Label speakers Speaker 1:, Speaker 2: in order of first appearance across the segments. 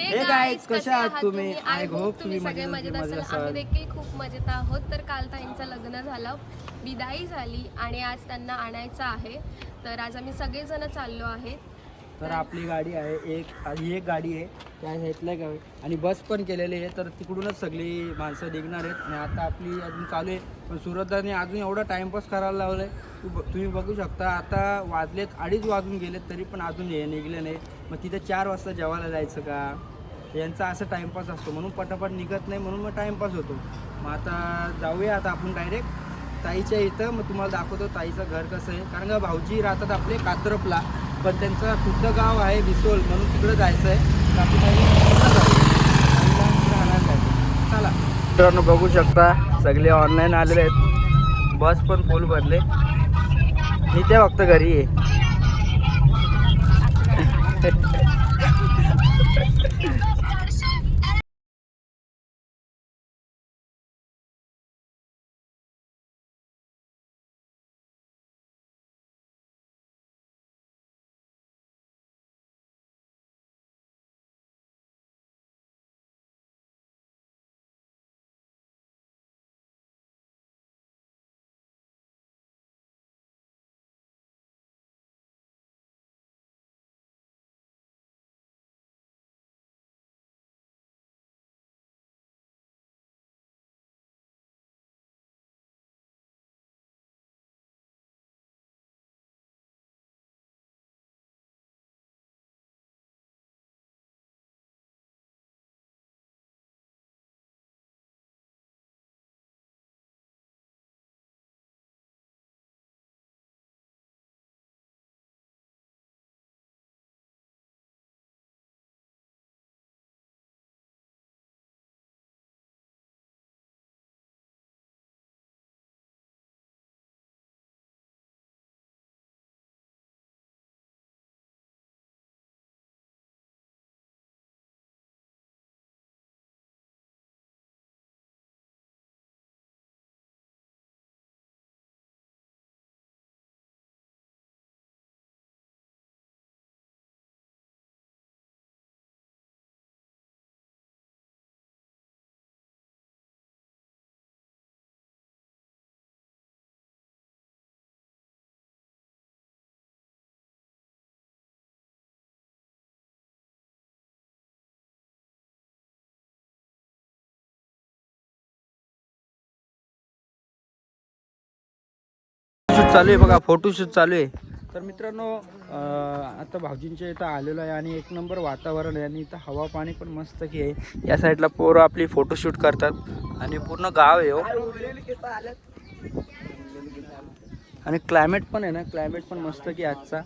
Speaker 1: हे
Speaker 2: guys, कसे आहात तुम्ही?
Speaker 1: आय होप तुम्ही सगळे
Speaker 2: मजेत
Speaker 1: असाल. आम्ही देखील खूप मजेत आहोत. तर काल ताईंचं लग्न झालं. विदाई झाली आणि आज त्यांना आणायचं आहे. तर आज आम्ही सगळेजण चाललो आहेत
Speaker 2: तर आपली गाडी आहे एक ही एक गाडी आहे. त्या ह्यातल्या गावी आणि बस पण केलेली आहे. तर तिकडूनच सगळी माणसं निघणार आहेत. आणि आता आपली अजून चालू आहे. पण सुरतदाने अजून एवढा टाइमपास करायला लावलं आहे तुम्ही बघू शकता. आता वाजलेत अडीच वाजून गेलेत तरी पण अजून हे निघले नाही. मग तिथे चार वाजता जेवायला जायचं का? यांचा असं टाइमपास असतो. म्हणून पटापट निघत नाही म्हणून मग टाइमपास होतो. मग आता जाऊया आता आपण डायरेक्ट ताईच्या इथं. मग तुम्हाला दाखवतो ताईचं घर कसं आहे. कारण का भाऊजी राहतात आपले कात्रपला पण त्यांचं खुद्द गाव आहे विसोल म्हणून तिकडं जायचं आहे तर चला. मित्रांनो बघू शकता सगळे ऑनलाईन आलेले आहेत. बस पण फुल भरले. मी त्या फक्त घरी आहे. चालू आहे बघा फोटोशूट चालू आहे. तर मित्रांनो आता भाऊजींच्या इथं आलेलो आहे आणि एक नंबर वातावरण आहे आणि इथं हवा पाणी पण मस्त की आहे. या साईडला पोरं आपली फोटोशूट करतात आणि पूर्ण गाव आहे हो. आणि क्लायमेट पण आहे ना क्लायमेट पण मस्त की आजचा.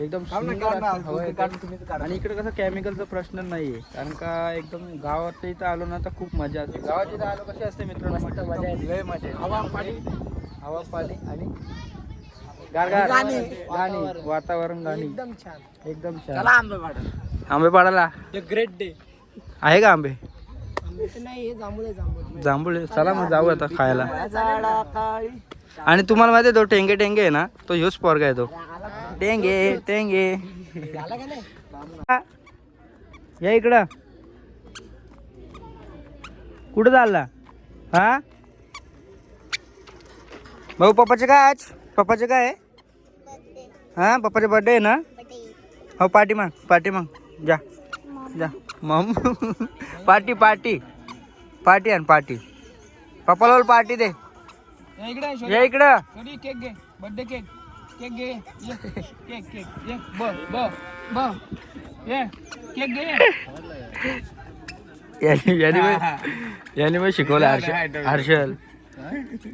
Speaker 2: एकदम. आणि इकडे कसं केमिकलचा प्रश्न नाही आहे कारण का एकदम गावात इथं आलो ना तर खूप मजा असते. गावात इथं आलो कशी असते मित्रांनो? मस्त मजा येते. मजा हवा पाणी आणि गारगार गाणी. वातावरण गाणी.
Speaker 3: एकदम छान.
Speaker 2: एकदम
Speaker 3: चला
Speaker 2: छान
Speaker 3: आंबे पाडा
Speaker 2: आंबे पाडायला?
Speaker 3: ग्रेट डे
Speaker 2: आहे का आंबे?
Speaker 3: नाही हे जांभूळ आहे जांभूळ.
Speaker 2: जांभूळ चला मग जाऊ आता खायला. आणि तुम्हाला माहिती आहे तो टेंगे टेंगे आहे ना तो ह्योच पोरगा आहे तो. टेंगे टेंगे.
Speaker 3: झाला का नाही.
Speaker 2: या इकडं. कुठं चालला? हा? भाऊ पप्पाचे काय आज? पप्पाचे काय? आहे हा पप्पाचे बर्थडे आहे ना? हो पार्टी मग पार्टी मग. जा जा. मम. Party party. पार्टी आण पार्टी. पप्पाला पार्टी दे.
Speaker 3: या इकडे केक घे. बर्थडे केक केक घे. केक केक ये. ब ब ब. ये. केक घे.
Speaker 2: याने याने शिकवलं हर्षल हर्षल.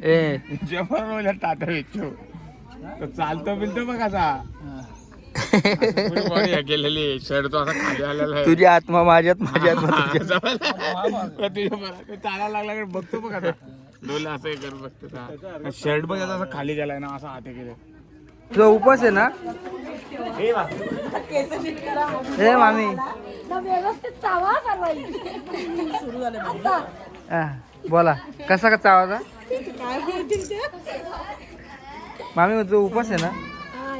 Speaker 2: ए.
Speaker 4: जेव्हा टाटा वेचो तो चालतो बिलतो बघ असा केलेली शर्ट तो असा खाली आलेला आहे.
Speaker 2: तुझी आत्मा माझ्यात माझी आत्मा तुझ्यात
Speaker 4: तुझ्या. तो चालायला लागला की बघतो बघ आता. डोले असं हे करत बघतो शर्ट बघ आता असं खाली गेलाय ना असं हात हे केलं
Speaker 2: तुझा उपास आहे ना? ए मामी. हा, बोला कसा का चावाचा मामी तुझा उपास आहे ना?
Speaker 1: हा?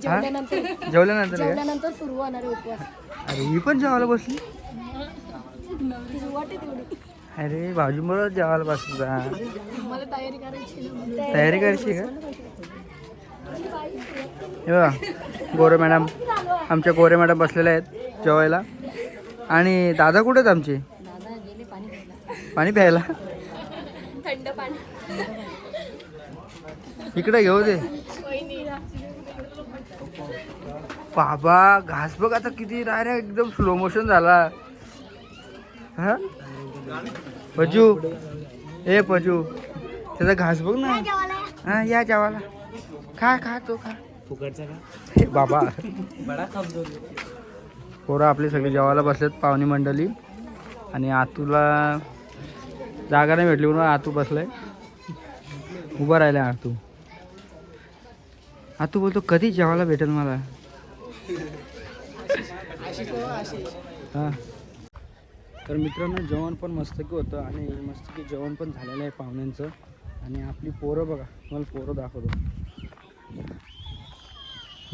Speaker 1: जेवल्यानंतर.
Speaker 2: जेवल्यानंतर का?
Speaker 1: जेवल्यानंतर सुरू होणार आहे उपवास.
Speaker 2: अरे ही पण जेवायला बसली? अरे भाऊजी मला जेवायला बसला
Speaker 1: मला तयारी करायची
Speaker 2: तयारी करायची का? हे बघा गोरे मॅडम आमच्या गोरे मॅडम बसलेल्या आहेत जेवायला. आणि दादा कुठे आहेत आमचे? पाणी प्यायला?
Speaker 1: थंड पाणी.
Speaker 2: इकडे घेऊ दे. बाबा घास बघ आता किती डायरेक्ट एकदम स्लो मोशन झाला. हा? पजू. ए पजू. त्याचा घास बघ ना. हा या जेवायला. खा खा तो खा. हे बाबा. पोरं आपली सगळी जेवायला बसलेत पाहुणी मंडळी. आणि आतूला जागा नाही भेटली म्हणून आतू बसलाय. उभा राहिला आतू. आतू बोलतो कधी जेवायला भेटेल मला? हा. तर मित्रांनो जेवण पण मस्तकी होतं आणि मस्तकी जेवण पण झालेलं आहे पाहुण्यांचं. आणि आपली पोरं बघा मला पोरं दाखवतो.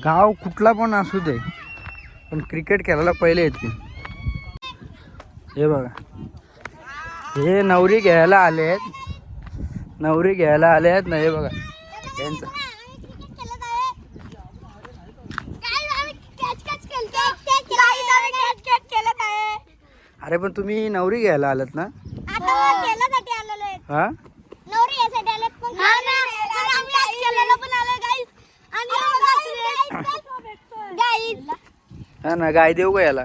Speaker 2: गाव कुठला पण असू दे पण क्रिकेट खेळायला पहिले येते हे बघा. हे नवरी घ्यायला आले आहेत. नवरी घ्यायला आले आहेत. ना हे बघा. यांचं. अरे पण तुम्ही नवरी घ्यायला आलात ना? हा? हा ना गाय देऊ का याला?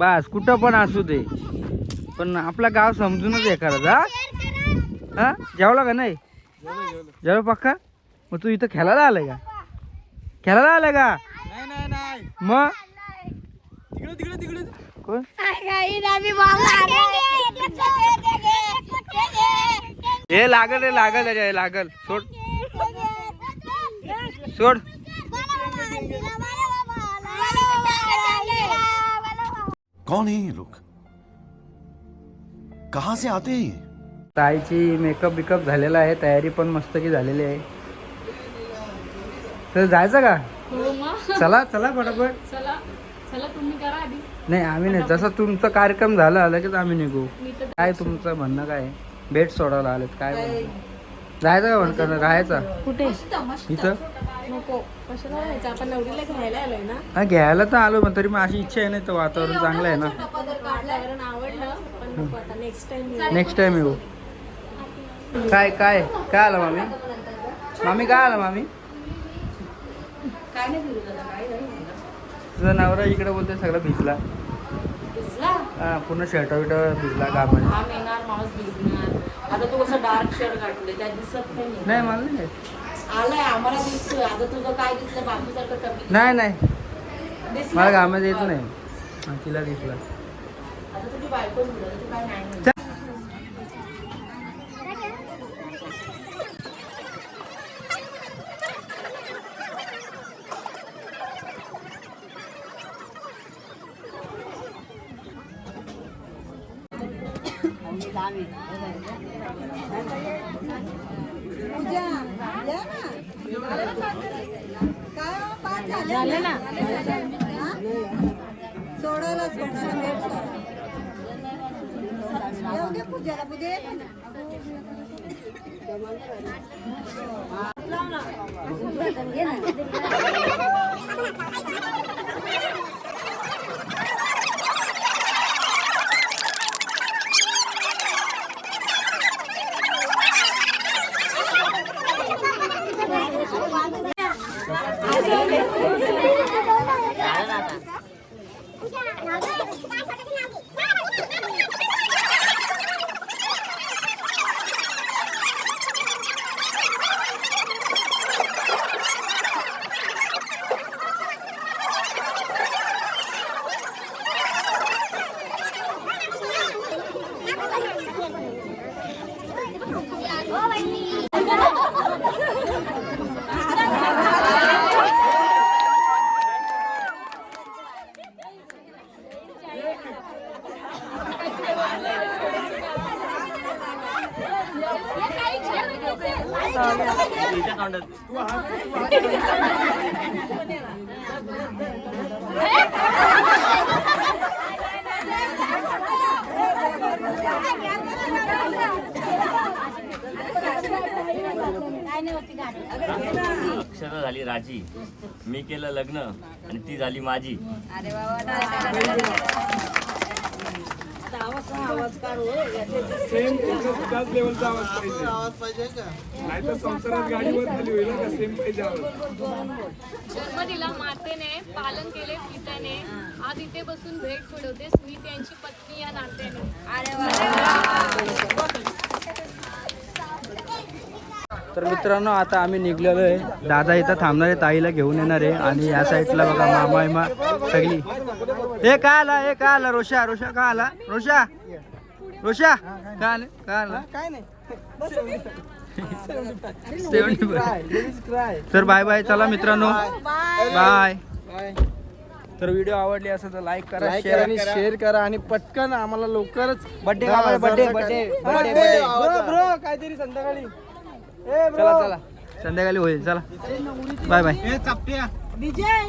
Speaker 2: बस कुठं पण असू दे. पण आपलं गाव समजूनच हे करत हा हा? जेवला का नाही? जेवलं पक्का? मग तू इथं खेळायला आलाय का? खेळायला आलाय का?
Speaker 3: नाही नाही नाही.
Speaker 2: मग?
Speaker 3: तिकडे तिकडे तिकडे.
Speaker 2: कोण?
Speaker 5: आम्ही मागणार
Speaker 2: हे लागल रे लागल रे लागल. सोड. सोड.
Speaker 6: कौन है ये लोग? कहां से आते हैं ये?
Speaker 2: ताईची मेकअप बिकअप झालेला आहे तयारी पण मस्त की झालेली आहे. तर जायचं का? चला चला फटाफट
Speaker 1: चला चला तुम्ही करा आधी.
Speaker 2: नाही आम्ही नाही. जसा तुमचा कार्यक्रम झाला लगेच आम्ही निघू. काय तुमचं म्हणणं काय? आहे? भेट सोडायला आलेत काय म्हणणं? जायचं का म्हणकर राहायचा?
Speaker 1: कुठे?
Speaker 2: इथं?
Speaker 1: नको. कशाला जायचं आपण नवरीला घ्यायला आलोय ना?
Speaker 2: हा घ्यायला तर आलो पण तरी मग अशी इच्छा आहे नाही तर वातावरण चांगलं आहे ना.
Speaker 1: वातावरण आवडलं पण नको आता नेक्स्ट टाइम
Speaker 2: नेक्स्ट टाइम येऊ. काय काय काय आलं मामी? मामी काय आलं मामी? तुझा नवरा इकडे बोलते सगळं भिजला. हा पूर्ण शर्ट विट भिजला
Speaker 7: हा येणार माणूस भिजणार. आता तू कसं डार्क शर्ट घातले त्यात दिसत नाही.
Speaker 2: नाही मला नाही
Speaker 7: आलाय आम्हाला दिसतोय. आता तुझं काय दिसलं टपी
Speaker 2: नाही नाही.
Speaker 7: दिसलं?
Speaker 2: मला गावात येत नाही. हा, तिला दिसला.
Speaker 7: आता तुझी बायको दिलं तू काय नाही म्हणत.
Speaker 8: झालं ना सोडायलाच कोणाला पूजाला ना
Speaker 9: अक्षरा झाली राजी. मी केलं लग्न आणि ती झाली माझी.
Speaker 4: सेम त्याच लेवलचा आवाज पाहिजे. नाही तर संसारात गाडी वर खाली होईल का? सेम पाहिजे आवाज.
Speaker 1: जन्म दिला मातेने पालन केले पित्याने आज इथे बसून भेट सोडवतेस मी त्यांची पत्नी या नात्याने.
Speaker 2: तर मित्रांनो आता आम्ही निघलेलो आहे. दादा इथं थांबणार आहे ताईला घेऊन येणार आहे. आणि या साईडला बघा मामा इमा सगळी. हे का आला? हे का आला? रोशा रोशा का आला? रोशा रोशा का आले? का आला?
Speaker 3: काय नाही.
Speaker 2: तर बाय बाय चला मित्रांनो. बाय तर व्हिडिओ आवडली असेल तर लाईक करा
Speaker 3: लाईक
Speaker 2: शेअर
Speaker 3: करा आणि शेअर करा आणि पटकन आम्हाला लवकरच
Speaker 2: बड्डे बड्डे बड्डे
Speaker 3: काहीतरी संध्याकाळी.
Speaker 2: चला चला. संध्याकाळी होईल चला. बाय बाय
Speaker 8: विजय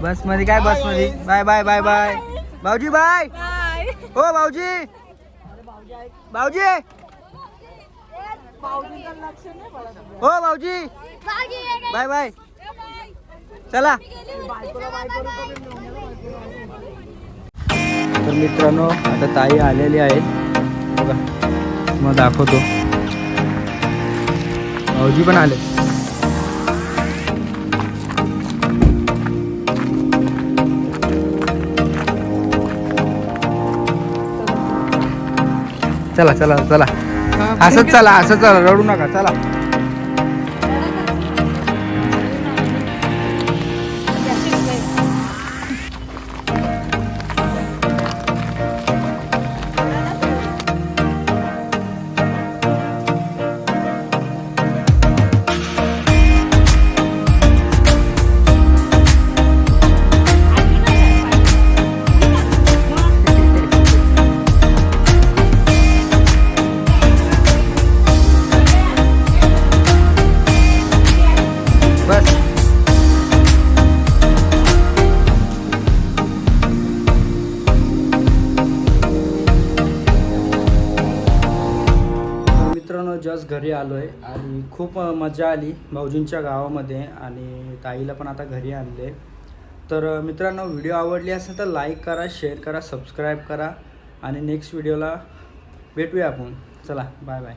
Speaker 2: बसमध्ये काय बसमध्ये बाय बाय बाय बाय भाऊजी बाय हो भाऊजी. भाऊजी. हो भाऊजी. बाय बाय चला. तर मित्रांनो आता ताई आलेली आहेत. बघा मग दाखवतो. भाऊजी पण आले. चला चला चला. असंच चला असं चला रडू नका चला. मित्रांनो जस्ट घरी आलो आहे आणि खूप मजा आली भाऊजींच्या गावामध्ये आणि ताईला पण आता घरी आणले. तर मित्रांनो व्हिडिओ आवडली असेल तर लाईक करा शेअर करा सबस्क्राईब करा आणि नेक्स्ट व्हिडिओला भेटूया आपण. चला बाय बाय.